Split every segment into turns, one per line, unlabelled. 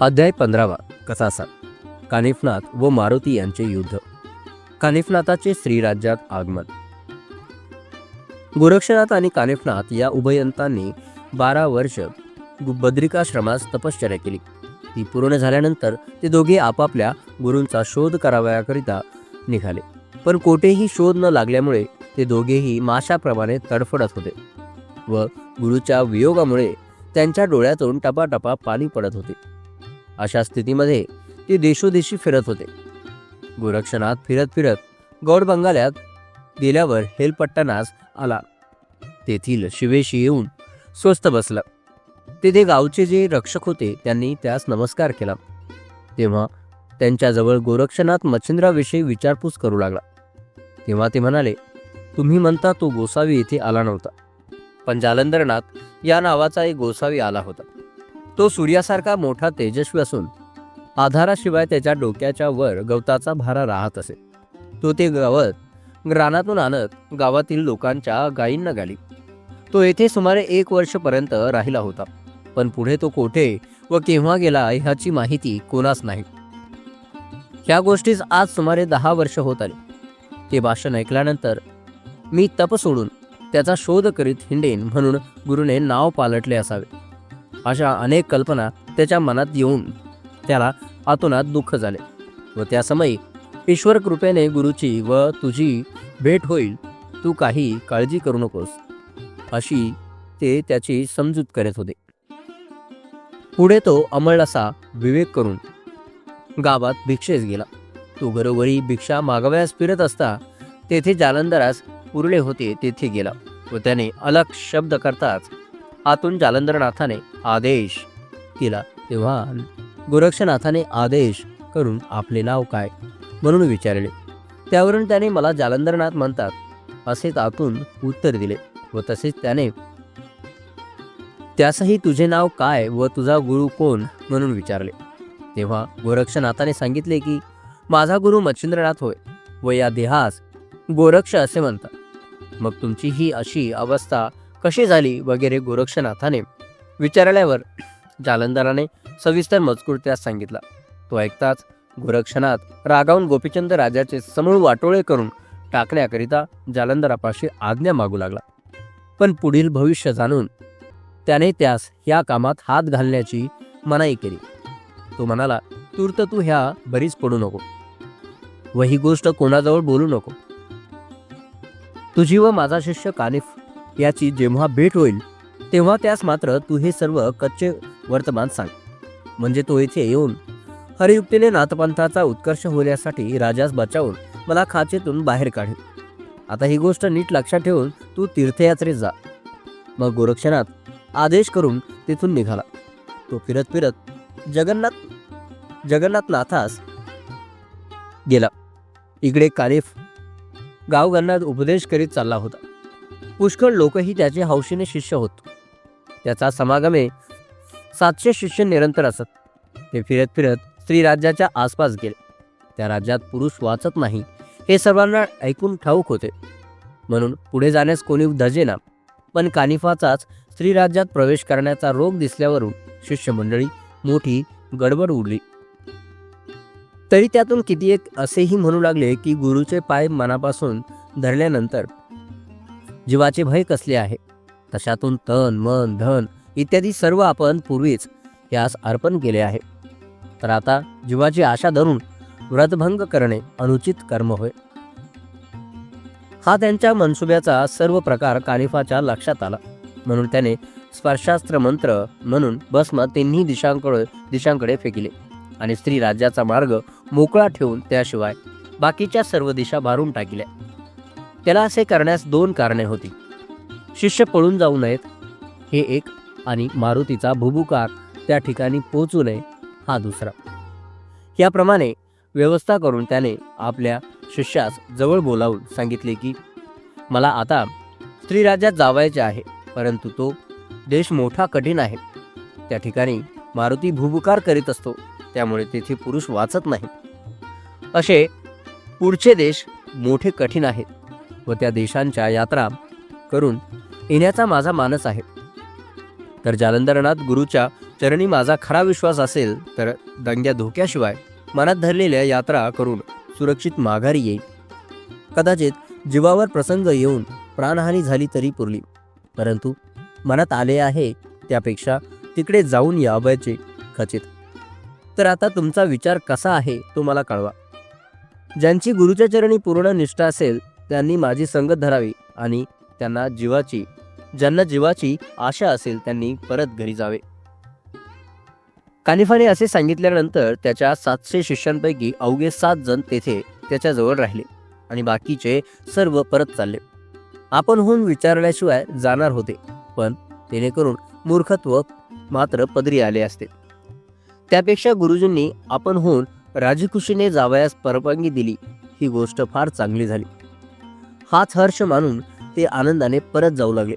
अध्याय पंधरावा. कसासा कानिफनाथ व मारुती यांचे युद्ध. कानिफनाथाचे श्रीराज्यात आगमन. गोरक्षनाथ आणि कानिफनाथ या उभयंतांनी बारा वर्ष बद्रिकाश्रमास तपश्चर्या केली. ती पूर्ण झाल्यानंतर ते दोघे आपापल्या गुरूंचा शोध करावयाकरिता निघाले. पण कोठेही शोध न लागल्यामुळे ते दोघेही माशाप्रमाणे तडफडत होते व गुरुच्या वियोगामुळे त्यांच्या डोळ्यातून टपाटपा पाणी पडत होते. अशा स्थितीमध्ये ते देशोदेशी फिरत होते. गोरक्षनाथ फिरत फिरत गौड बंगाल्यात गेल्यावर हेलपट्टणास आला. तेथील शिवेशी येऊन स्वस्त बसला. तेथे गावचे जे रक्षक होते त्यांनी त्यास नमस्कार केला. तेव्हा त्यांच्याजवळ गोरक्षनाथ मच्छिंद्राविषयी विचारपूस करू लागला. तेव्हा ते म्हणाले तुम्ही म्हणता तो गोसावी येथे आला नव्हता. पण जालंधरनाथ या नावाचा एक गोसावी आला होता. तो सूर्यासारखा मोठा तेजस्वी असून आधाराशिवाय त्याच्या डोक्याच्या वर गवताचा भारा राहत असे. तो ते गवत रानातून आणत गावातील लोकांच्या गायींना गाली. तो येथे सुमारे एक वर्षपर्यंत राहिला होता. पण पुढे तो कोठे व केव्हा गेला ह्याची माहिती कोणास नाही. ह्या गोष्टीस आज सुमारे दहा वर्ष होत आली. ते भाषण ऐकल्यानंतर मी तप सोडून त्याचा शोध करीत हिंडेन म्हणून गुरुने नाव पालटले असावे. अशा अनेक कल्पना त्याच्या मनात येऊन त्याला आतोनात दुःख झाले व त्या समयी ईश्वर कृपेने गुरुची व तुझी भेट होईल तू काही काळजी करू नकोस अशी ते त्याची समजूत करत होते. पुढे तो अमळासा विवेक करून गावात भिक्षेस गेला. तो घरोघरी भिक्षा मागव्यास फिरत असता तेथे जालंधरास उरले होते तेथे गेला व त्याने अलग शब्द करताच आतून जालंधरनाथाने आदेश केला. तेव्हा गोरक्षनाथाने आदेश करून आपले नाव काय म्हणून विचारले. त्यावरून त्याने मला जालंधरनाथ म्हणतात असे तातून उत्तर दिले व तसेच त्याने त्यासही तुझे नाव काय व तुझा गुरु कोण म्हणून विचारले. तेव्हा गोरक्षनाथाने सांगितले की माझा गुरु मच्छिंद्रनाथ होय व या देहास गोरक्ष असे म्हणतात. मग तुमची ही अशी अवस्था कशी झाली वगैरे गोरक्षनाथाने? विचारल्यावर जालंधराने सविस्तर मजकूर त्यास सांगितला. तो ऐकताच गोरक्षनाथ रागावून गोपीचंद राजाचे समूळ वाटोळे करून टाकण्याकरिता जालंधरापाशी आज्ञा मागू लागला. पण पुढील भविष्य जाणून त्याने त्यास ह्या कामात हात घालण्याची मनाई केली. तो म्हणाला तूर्त तू ह्या बरीच पडू नको. व ही गोष्ट कोणाजवळ बोलू नको. तुझी व माझा शिष्य कानिफ याची जेव्हा भेट होईल तेव्हा त्यास मात्र तू हे सर्व कच्चे वर्तमान सांग. म्हणजे तो येथे येऊन हरियुक्तीने नाथपंथाचा उत्कर्ष होण्यासाठी राजास बचावून मला खाचेतून बाहेर काढेल. आता ही गोष्ट नीट लक्षात ठेवून तू तीर्थयात्रेत जा. मग गोरक्षनाथ आदेश करून तिथून निघाला. तो फिरत फिरत जगन्नाथ जगन्नाथनाथास गेला. इकडे कानिफ गावगणात उपदेश करीत चालला होता. पुष्कळ लोकही त्याचे हौशीने शिष्य होत. त्याचा समागमे सातशे शिष्य निरंतर असत. ते फिरत फिरत स्त्री राज्याच्या आसपास गेले. त्या राज्यात पुरुष वाचत नाही हे सर्वांना ऐकून ठाऊक होते. म्हणून पुढे जाण्यास कोणी धजेना पण कानिफाचाच स्त्री राज्यात प्रवेश करण्याचा रोग दिसल्यावरून शिष्यमंडळी मोठी गडबड उडली. तरी त्यातून किती एक असेही म्हणू लागले की गुरुचे पाय मनापासून धरल्यानंतर जीवाचे भय कसले आहे? तशातून तन मन धन इत्यादी सर्व आपण पूर्वीच यास अर्पण केले आहे. तर आता जीवाची आशा धरून व्रतभंग करणे अनुचित कर्म होय. हा त्यांच्या मनसुब्याचा सर्व प्रकार कानिफाच्या लक्षात आला. म्हणून त्याने स्पर्शास्त्र मंत्र म्हणून भस्म तिन्ही दिशांकडे दिशांकडे फेकिले. आणि स्त्री राज्याचा मार्ग मोकळा ठेवून त्याशिवाय बाकीच्या सर्व दिशा भारून टाकल्या. त्याला असे करण्यास दोन कारणे होती. शिष्य पळून जाऊ नयेत. हे एक आणि मारुतीचा भुभुकार त्या ठिकाणी पोचू नये हा दुसरा. याप्रमाणे व्यवस्था करून त्याने आपल्या शिष्यास जवळ बोलावून सांगितले की मला आता स्त्रीराज्यात जावायचे आहे परंतु तो देश मोठा कठीण आहे. त्या ठिकाणी मारुती भुभुकार करीत असतो. त्यामुळे तेथे पुरुष वाचत नाही असे पुढचे देश मोठे कठीण आहेत व त्या देशांच्या यात्रा करून येण्याचा माझा मानस आहे. तर जालंधरनाथ गुरुच्या चरणी माझा खरा विश्वास असेल तर दंग्या धोक्याशिवाय मनात धरलेल्या यात्रा करून सुरक्षित माघारी येईल कदाचित जीवावर प्रसंग येऊन प्राणहानी झाली तरी पुरली. परंतु मनात आले आहे त्यापेक्षा तिकडे जाऊन यावयाचे खचित. तर आता तुमचा विचार कसा आहे तो मला कळवा. ज्यांची गुरुच्या चरणी पूर्ण निष्ठा असेल त्यांनी माझी संगत धरावी आणि त्यांना जीवाची ज्यांना जीवाची आशा असेल त्यांनी परत घरी जावे. कानिफाने असे सांगितल्यानंतर त्याच्या सातशे शिष्यांपैकी अवघे सात जण तेथे त्याच्याजवळ राहिले आणि बाकीचे सर्व परत चालले. आपण होऊन विचारल्याशिवाय जाणार होते पण जेणेकरून मूर्खत्व मात्र पदरी आले असते. त्यापेक्षा गुरुजींनी आपण होऊन राजखुशीने जावयास परवानगी दिली. ही गोष्ट फार चांगली झाली. हाच हर्ष मानून ते आनंदाने परत जाऊ लागले.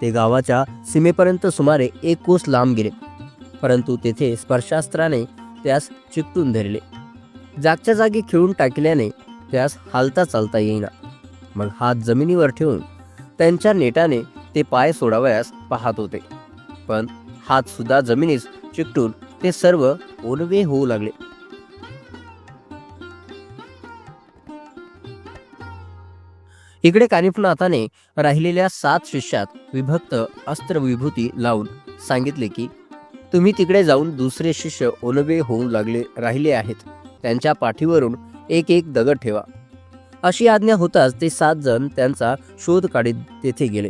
ते गावाच्या सीमेपर्यंत सुमारे एक कोस लांब गेले. परंतु तेथे स्पर्शास्त्राने त्यास चिकटून धरले. जागच्या जागी खिळून टाकल्याने त्यास हालता चालता येईना. मग हात जमिनीवर ठेवून त्यांच्या नेटाने ते पाय सोडावयास पाहत होते. पण हातसुद्धा जमिनीस चिकटून ते सर्व ओलवे होऊ लागले. इकडे कानिफनाथाने राहिलेल्या सात शिष्यात विभक्त अस्त्र विभूती लावून सांगितले की तुम्ही तिकडे जाऊन दुसरे शिष्य ओलवे होऊ लागले राहिले आहेत. त्यांच्या पाठीवरून एक एक दगड ठेवा. अशी आज्ञा होताच ते सात जण त्यांचा शोध काढीत तेथे गेले.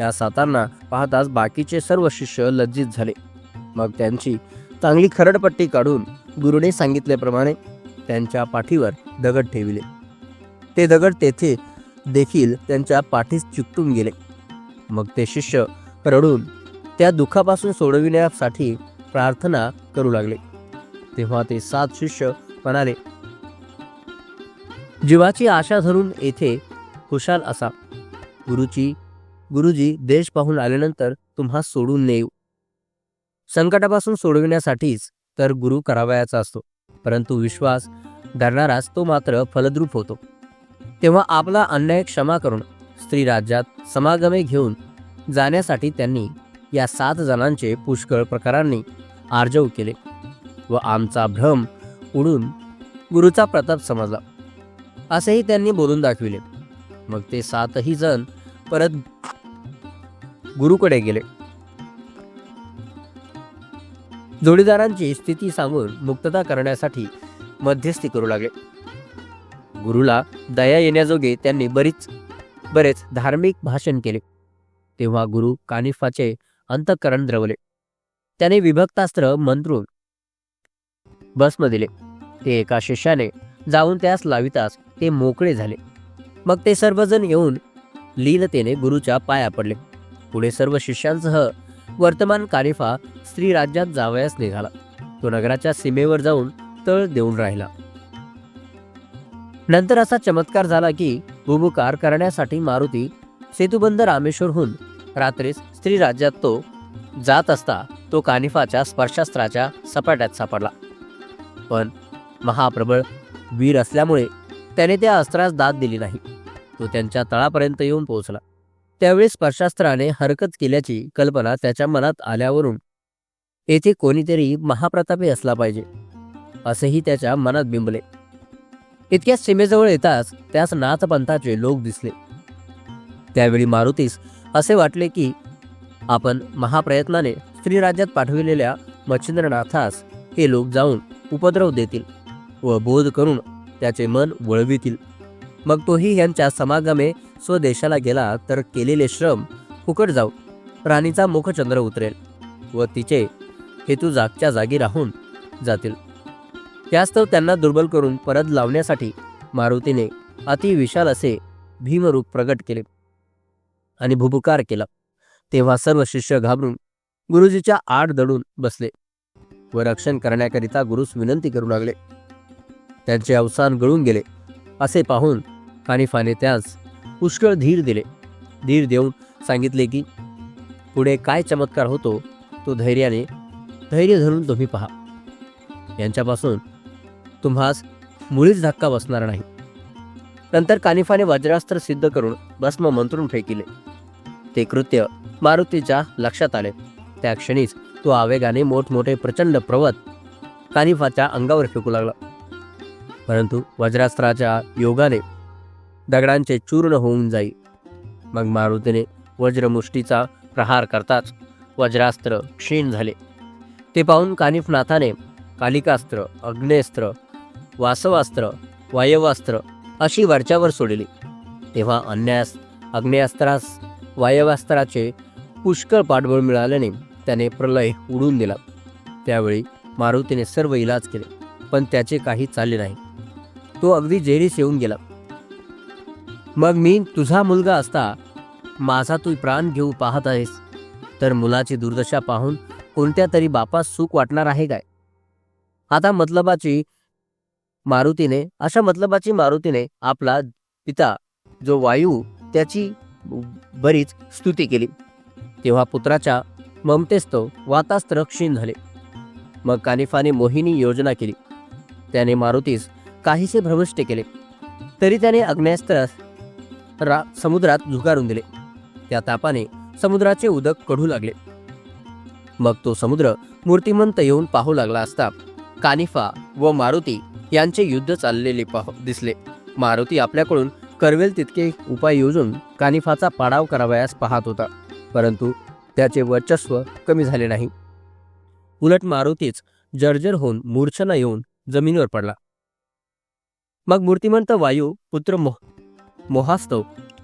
या सातांना पाहताच बाकीचे सर्व शिष्य लज्जित झाले. मग त्यांची चांगली खरडपट्टी काढून गुरुने सांगितल्याप्रमाणे त्यांच्या पाठीवर दगड ठेविले. ते दगड तेथे देखील त्यांच्या पाठीस चिकटून गेले. मग ते शिष्य रडून त्या दुःखापासून सोडविण्यासाठी प्रार्थना करू लागले. तेव्हा ते सात शिष्य म्हणाले जीवाची आशा धरून येथे खुशाल असा. गुरुची गुरुजी देश पाहून आल्यानंतर तुम्हा सोडून नेऊ. संकटापासून सोडविण्यासाठीच तर गुरु करावयाचा असतो. परंतु विश्वास धरणाराच तो मात्र फलद्रूप होतो. तेव्हा आपला अन्याय क्षमा करून स्त्री राज्यात समागमे घेऊन जाण्यासाठी त्यांनी या सात जणांचे पुष्कळ प्रकारांनी आर्जव केले व आमचा भ्रम उडून गुरुचा प्रताप समजला. असेही त्यांनी बोलून दाखविले. मग ते सातही जण परत गुरुकडे गेले. जोडीदारांची स्थिती सांगून मुक्तता करण्यासाठी मध्यस्थी करू लागले. गुरुला दया येण्याजोगे त्यांनी बरीच बरेच धार्मिक भाषण केले. तेव्हा गुरु कानिफाचे अंतःकरण द्रवले. त्याने विभक्तास्त्र मंत्रून भस्म दिले. ते एका शिष्याने जाऊन त्यास लावितास ते मोकळे झाले. मग ते सर्वजण येऊन लीनतेने गुरुच्या पाया पडले. पुढे सर्व शिष्यांसह वर्तमान कानिफा स्त्री राज्यात जावयास निघाला. तो नगराच्या सीमेवर जाऊन तळ देऊन राहिला. नंतर असा चमत्कार झाला की बुबुकार करण्यासाठी मारुती सेतुबंद रामेश्वरहून रात्रीस स्त्री राज्यात तो जात असता तो कानिफाच्या स्पर्शास्त्राच्या सपाट्यात सापडला. पण महाप्रबळ वीर असल्यामुळे त्याने त्या अस्त्रास दाद दिली नाही. तो त्यांच्या तळापर्यंत येऊन पोहोचला. त्यावेळी स्पर्शास्त्राने हरकत केल्याची कल्पना त्याच्या मनात आल्यावरून येथे कोणीतरी महाप्रतापी असला पाहिजे असेही त्याच्या मनात बिंबले. इतक्या सीमेजवळ येताच त्यास नाथपंथाचे लोक दिसले. त्यावेळी मारुतीस असे वाटले की आपण महाप्रयत्नाने स्त्रीराज्यात पाठविलेल्या मच्छिंद्रनाथास हे लोक जाऊन उपद्रव देतील व बोध करून त्याचे मन वळवितील. मग तोही यांच्या समागमे स्वदेशाला गेला तर केलेले श्रम फुकट जाऊ. राणीचा मुखचंद्र उतरेल व तिचे हेतू जागच्या जागी राहून जातील. त्यास्तव त्यांना दुर्बल करून परत लावण्यासाठी मारुतीने अति विशाल असे भीमरूप प्रगट केले आणि भुभुकार केला. तेव्हा सर्व शिष्य घाबरून गुरुजीच्या आड दडून बसले व रक्षण करण्याकरिता गुरुस विनंती करू लागले. त्यांचे अवसान गळून गेले असे पाहून कानिफाने त्यास पुष्कळ धीर दिले. धीर देऊन सांगितले की पुढे काय चमत्कार होतो तो धैर्याने धैर्य धरून तुम्ही पहा. यांच्यापासून तुम्हास मुळीच धक्का बसणार नाही. नंतर कानिफाने वज्रास्त्र सिद्ध करून भस्म मंत्रून फेकिले. ते कृत्य मारुतीच्या लक्षात आले. त्या क्षणीच तो आवेगाने मोठमोठे प्रचंड पर्वत कानिफाच्या अंगावर फेकू लागला. परंतु वज्रास्त्राच्या योगाने दगडांचे चूर्ण होऊन जाई. मग मारुतीने वज्रमुष्टीचा प्रहार करताच वज्रास्त्र क्षीण झाले. ते पाहून कानिफनाथाने कालिकास्त्र अग्नेस्त्र वासवास्त्र वायवास्त्र अशी वरच्यावर सोडली. तेव्हा अन्यास अग्नेयास्त्रास वायवास्त्राचे पुष्कळ पाठबळ मिळाल्याने त्याने प्रलय उडून दिला. त्यावेळी मारुतीने सर्व इलाज केले पण त्याचे काही चालले नाही. तो अगदी जेरीस येऊन गेला. मग मी तुझा मुलगा असता माझा तू प्राण घेऊ पाहत आहेस. तर मुलाची दुर्दशा पाहून कोणत्या तरी बापास सुख वाटणार आहे काय? आता मतलबाची मारुतीने अशा मतलबाची मारुतीने आपला पिता जो वायू त्याची बरीच स्तुती केली. तेव्हा पुत्राच्या ममतेस्तव वातास्त्र क्षीण झाले. मग कानिफाने मोहिनी योजना केली. त्याने मारुतीस काहीसे भ्रमिष्ट केले. तरी त्याने अग्नेस्त्र रा समुद्रात झुगारून दिले. त्या तापाने समुद्राचे उदक कढू लागले. मग तो समुद्र मूर्तिमंत येऊन पाहू लागला असता कानिफा व मारुती यांचे युद्ध चाललेले पाह दिसले. मारुती आपल्याकडून करवेल तितके उपाय योजून कानिफाचा पाडाव करावयास पाहत होता परंतु त्याचे वर्चस्व कमी झाले नाही. उलट मारुतीच जर्जर होऊन मूर्छना येऊन जमिनीवर पडला. मग मूर्तिमंत वायू पुत्र मोह मोहास्तव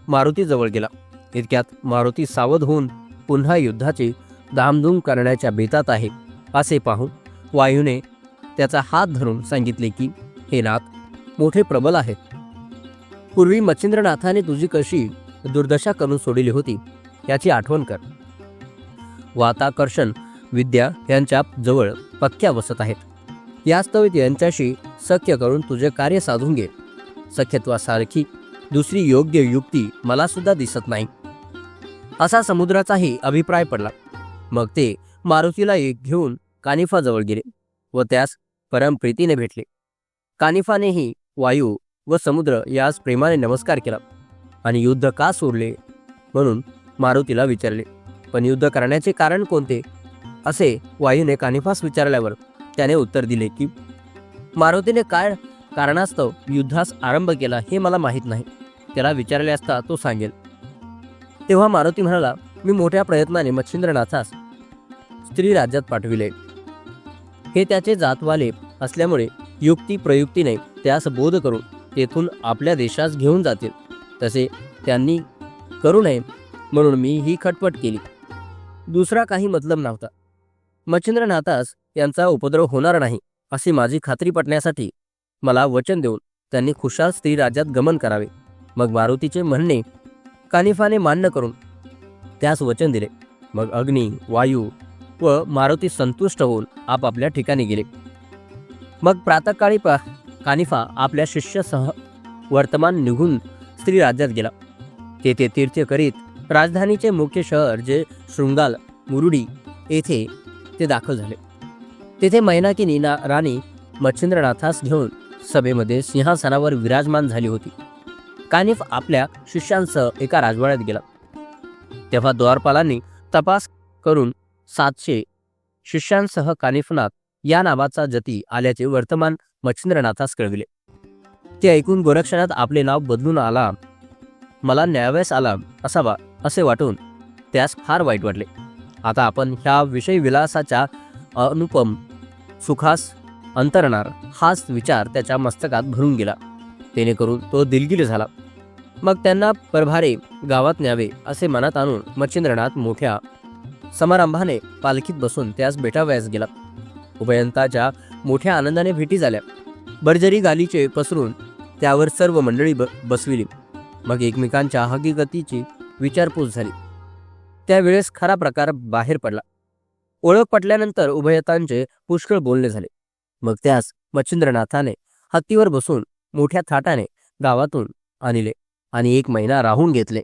मारुतीजवळ गेला. इतक्यात मारुती सावध होऊन पुन्हा युद्धाची धामधूम करण्याच्या बेतात आहे असे पाहून वायूने त्याचा हात धरून सांगितले की हे नाथ मोठे प्रबल आहेत. पूर्वी मच्छिंद्रनाथाने तुझी कशी दुर्दशा करून सोडली होती याची आठवण कर. वाताकर्षण विद्या यांच्या जवळ पक्क्या बसत आहेत. यास्तवित यांच्याशी सख्य करून तुझे कार्य साधून घे. सख्यत्वासारखी दुसरी योग्य युक्ती मला सुद्धा दिसत नाही. असा समुद्राचाही अभिप्राय पडला. मग ते मारुतीला एक घेऊन कानिफाजवळ गेले व त्यास परमप्रीतीने भेटले. कानिफानेही वायू व समुद्र यास प्रेमाने नमस्कार केला आणि युद्ध का सोडले म्हणून मारुतीला विचारले. पण युद्ध करण्याचे कारण कोणते? असे वायूने कानिफास विचारल्यावर त्याने उत्तर दिले की मारुतीने काय कारणास्तव युद्धास आरंभ केला हे मला माहीत नाही. त्याला विचारले असता तो सांगेल तेव्हा मारुती म्हणाला मी मोठ्या प्रयत्नाने मच्छिंद्रनाथास स्त्री राज्यात पाठविले. हे त्याचे जातवाले असल्यामुळे युक्ती प्रयुक्तीने त्यास बोध करून तेथून आपल्या देशास घेऊन जातील. तसे त्यांनी करू नये म्हणून मी ही खटपट केली. दुसरा काही मतलब नव्हता. मच्छिंद्रनाथास यांचा उपद्रव होणार नाही अशी माझी खात्री पटण्यासाठी मला वचन देऊन त्यांनी खुशाल स्त्री राज्यात गमन करावे. मग मारुतीचे म्हणणे कानिफाने मान्य करून त्यास वचन दिले. मग अग्नी वायू व मारुती संतुष्ट होऊन आपापल्या ठिकाणी गेले. मग प्रातकाळी पा कानिफा आपल्या शिष्यासह वर्तमान निघून स्त्री राज्यात गेला. तेथे तीर्थ करीत राजधानीचे मुख्य शहर जे शृंगाल मुरुडी येथे ते दाखल झाले. तेथे मैनाकिनी ना राणी मच्छिंद्रनाथास घेऊन सभेमध्ये सिंहासनावर विराजमान झाली होती. कानिफ आपल्या शिष्यांसह एका राजवाड्यात गेला. तेव्हा द्वारपालांनी तपास करून सातशे शिष्यांसह कानिफनाथ या नावाचा जती आल्याचे वर्तमान मच्छिंद्रनाथास कळविले. ते ऐकून गोरक्षणात आपले नाव बदलून आला मला न्यायावयास आला असावा असे वाटून त्यास फार वाईट वाटले. आता आपण ह्या विषय विलासाच्या अनुपम सुखास अंतरणार हाच विचार त्याच्या मस्तकात भरून गेला. जेणेकरून तो दिलगिरी झाला. मग त्यांना परभारे गावात न्यावे असे मनात आणून मच्छिंद्रनाथ मोठ्या समारंभाने पालखीत बसून त्यास भेटावयास गेला. उभयंताच्या मोठ्या आनंदाने भेटी झाल्या. बर्जरी गालीचे पसरून त्यावर सर्व मंडळी ब बसविली. मग एकमेकांच्या हकीकतीची विचारपूस झाली. त्यावेळेस खरा प्रकार बाहेर पडला. ओळख पटल्यानंतर उभयतांचे पुष्कळ बोलणे झाले. मग त्यास मच्छिंद्रनाथाने हत्तीवर बसून मोठ्या थाटाने गावातून आणले आणि एक महिना राहून घेतले.